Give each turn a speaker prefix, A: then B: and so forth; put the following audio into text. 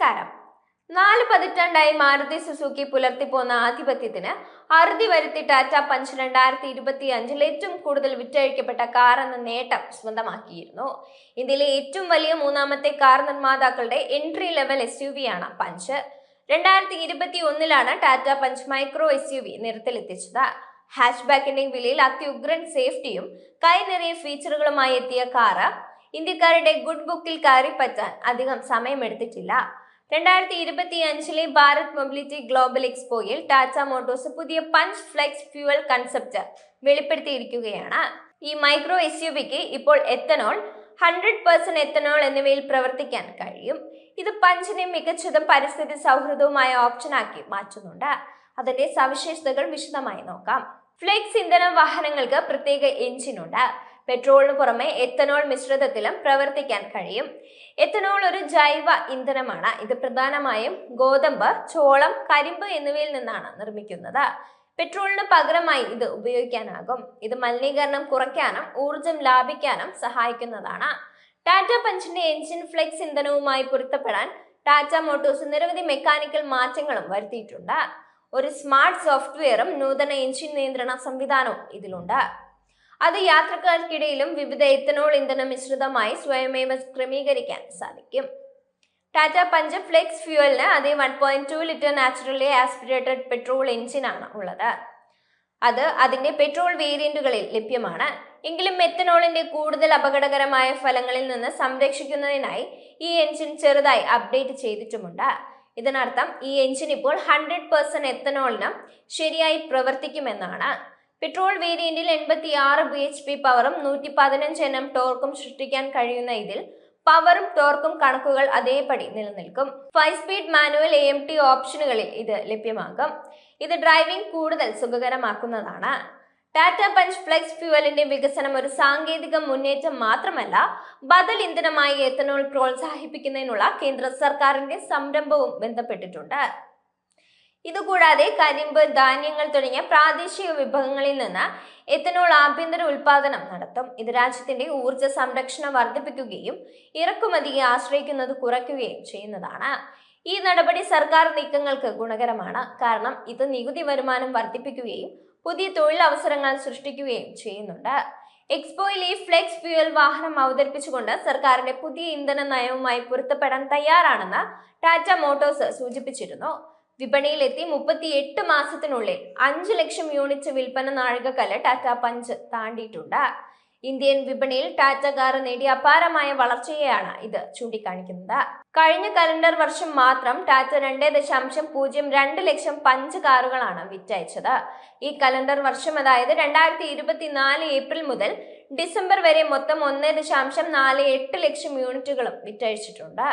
A: നമസ്കാരം. നാല് പതിറ്റാണ്ടായി മാരുതി സുസുക്കി പുലർത്തിപ്പോന്ന ആധിപത്യത്തിന് അറുതി വരുത്തി ടാറ്റ പഞ്ച് രണ്ടായിരത്തി ഇരുപത്തി അഞ്ചിൽ ഏറ്റവും കൂടുതൽ വിറ്റഴിക്കപ്പെട്ട കാർ എന്ന നേട്ടം സ്വന്തമാക്കിയിരുന്നു. ഇന്ത്യയിലെ ഏറ്റവും വലിയ മൂന്നാമത്തെ car നിർമ്മാതാക്കളുടെ entry level S U V ആണ് പഞ്ച്. രണ്ടായിരത്തി ഇരുപത്തി ഒന്നിലാണ് Tata Punch micro S U V നിരത്തിലെത്തിച്ചത്. ഹാച്ച്ബാക്കിന്റെ വിലയിൽ അത്യുഗ്രൻ സേഫ്റ്റിയും കൈ നിറയെ ഫീച്ചറുകളുമായി എത്തിയ കാറ് ഇന്ത്യക്കാരുടെ ഗുഡ് ബുക്കിൽ കയറിപ്പറ്റാൻ അധികം സമയമെടുത്തിട്ടില്ല. രണ്ടായിരത്തി ഇരുപത്തി അഞ്ചിലെ ഭാരത് മൊബിലിറ്റി ഗ്ലോബൽ എക്സ്പോയിൽ ടാറ്റ മോട്ടോഴ്സ് പുതിയ പഞ്ച് ഫ്ലെക്സ് ഫ്യൂവൽ കൺസെപ്റ്റ് വെളിപ്പെടുത്തിയിരിക്കുകയാണ്. ഈ മൈക്രോ എസ് യു വിക്ക് ഇപ്പോൾ എത്തനോൾ ഹൺഡ്രഡ് പെർസെന്റ് എത്തനോൾ എന്നിവയിൽ പ്രവർത്തിക്കാൻ കഴിയും. ഇത് പഞ്ചിനെ മികച്ചതും പരിസ്ഥിതി സൗഹൃദവുമായ ഓപ്ഷനാക്കി മാറ്റുന്നുണ്ട്. അതിന്റെ സവിശേഷതകൾ വിശദമായി നോക്കാം. ഫ്ലെക്സ് ഇന്ധന വാഹനങ്ങൾക്ക് പ്രത്യേക എഞ്ചിനുണ്ട്. പെട്രോളിന് പുറമെ എത്തനോൾ മിശ്രിതത്തിലും പ്രവർത്തിക്കാൻ കഴിയും. എത്തനോൾ ഒരു ജൈവ ഇന്ധനമാണ്. ഇത് പ്രധാനമായും ഗോതമ്പ് ചോളം കരിമ്പ് എന്നിവയിൽ നിന്നാണ് നിർമ്മിക്കുന്നത്. പെട്രോളിന് പകരമായി ഇത് ഉപയോഗിക്കാനാകും. ഇത് മലിനീകരണം കുറയ്ക്കാനും ഊർജം ലാഭിക്കാനും സഹായിക്കുന്നതാണ്. ടാറ്റ പഞ്ചിന്റെ എഞ്ചിൻ ഫ്ലെക്സ് ഇന്ധനവുമായി പൊരുത്തപ്പെടാൻ ടാറ്റ മോട്ടോഴ്സ് നിരവധി മെക്കാനിക്കൽ മാറ്റങ്ങളും വരുത്തിയിട്ടുണ്ട്. ഒരു സ്മാർട്ട് സോഫ്റ്റ്വെയറും നൂതന എഞ്ചിൻ നിയന്ത്രണ സംവിധാനവും ഇതിലുണ്ട്. അത് യാത്രക്കാർക്കിടയിലും വിവിധ എത്തനോൾ ഇന്ധന മിശ്രിതമായി സ്വയമേവ ക്രമീകരിക്കാൻ സാധിക്കും. ടാറ്റ പഞ്ച് ഫ്ലെക്സ് ഫ്യൂവലിന് അതേ one point two litre naturally aspirated petrol എഞ്ചിനാണ് ഉള്ളത്. അത് അതിന്റെ പെട്രോൾ വേരിയന്റുകളിൽ ലഭ്യമാണ്. എങ്കിലും മെത്തനോളിന്റെ കൂടുതൽ അപകടകരമായ ഫലങ്ങളിൽ നിന്ന് സംരക്ഷിക്കുന്നതിനായി ഈ എഞ്ചിൻ ചെറുതായി അപ്ഡേറ്റ് ചെയ്തിട്ടുമുണ്ട്. ഇതിനർത്ഥം ഈ എഞ്ചിൻ ഇപ്പോൾ ഹൺഡ്രഡ് പെർസെന്റ് എത്തനോളിനും ശരിയായി പ്രവർത്തിക്കുമെന്നാണ്. പെട്രോൾ വേരിയന്റിൽ എൺപത്തി ആറ് ബി എച്ച് പി പവറും നൂറ്റി പതിനഞ്ച് എൻ എം ടോർക്കും സൃഷ്ടിക്കാൻ കഴിയുന്ന ഇതിൽ പവറും ടോർക്കും കണക്കുകൾ അതേപടി നിലനിൽക്കും. Five speed manual A M T ഓപ്ഷനുകളിൽ ഇത് ലഭ്യമാകും. ഇത് ഡ്രൈവിംഗ് കൂടുതൽ സുഖകരമാക്കുന്നതാണ്. ടാറ്റ പഞ്ച് ഫ്ലെക്സ് ഫ്യൂവലിന്റെ വികസനം ഒരു സാങ്കേതിക മുന്നേറ്റം മാത്രമല്ല ബദൽ ഇന്ധനമായി എത്തനോൾ പ്രോത്സാഹിപ്പിക്കുന്നതിനുള്ള കേന്ദ്ര സർക്കാരിന്റെ സംരംഭവും ബന്ധപ്പെട്ടിട്ടുണ്ട്. ഇതുകൂടാതെ കരിമ്പ് ധാന്യങ്ങൾ തുടങ്ങിയ പ്രാദേശിക വിഭവങ്ങളിൽ നിന്ന് എത്തനോൾ ആഭ്യന്തര ഉൽപാദനം നടത്തും. ഇത് രാജ്യത്തിന്റെ ഊർജ സംരക്ഷണം വർദ്ധിപ്പിക്കുകയും ഇറക്കുമതിയെ ആശ്രയിക്കുന്നത് കുറയ്ക്കുകയും ചെയ്യുന്നതാണ്. ഈ നടപടി സർക്കാർ നീക്കങ്ങൾക്ക് ഗുണകരമാണ്. കാരണം ഇത് നികുതി വരുമാനം വർദ്ധിപ്പിക്കുകയും പുതിയ തൊഴിലവസരങ്ങൾ സൃഷ്ടിക്കുകയും ചെയ്യുന്നുണ്ട്. എക്സ്പോയിൽ ഈ ഫ്ലെക്സ് ഫ്യൂവൽ വാഹനം അവതരിപ്പിച്ചുകൊണ്ട് സർക്കാരിന്റെ പുതിയ ഇന്ധന നയവുമായി പൊരുത്തപ്പെടാൻ തയ്യാറാണെന്ന് ടാറ്റ മോട്ടോഴ്സ് സൂചിപ്പിച്ചിരുന്നു. വിപണിയിലെത്തി മുപ്പത്തി എട്ട് മാസത്തിനുള്ളിൽ അഞ്ച് ലക്ഷം യൂണിറ്റ് വിൽപ്പന നാഴികക്കല്ല് ടാറ്റ പഞ്ച് താണ്ടിയിട്ടുണ്ട്. ഇന്ത്യൻ വിപണിയിൽ ടാറ്റ കാർ നേടിയ അപാരമായ വളർച്ചയെയാണ് ഇത് ചൂണ്ടിക്കാണിക്കുന്നത്. കഴിഞ്ഞ കലണ്ടർ വർഷം മാത്രം ടാറ്റ രണ്ട് ദശാംശം പൂജ്യം രണ്ട് ലക്ഷം പഞ്ച് കാറുകളാണ് വിറ്റയച്ചത്. ഈ കലണ്ടർ വർഷം അതായത് രണ്ടായിരത്തി ഇരുപത്തിനാല് ഏപ്രിൽ മുതൽ ഡിസംബർ വരെ മൊത്തം ഒന്ന് ദശാംശം നാല് എട്ട് ലക്ഷം യൂണിറ്റുകളും വിറ്റഴിച്ചിട്ടുണ്ട്.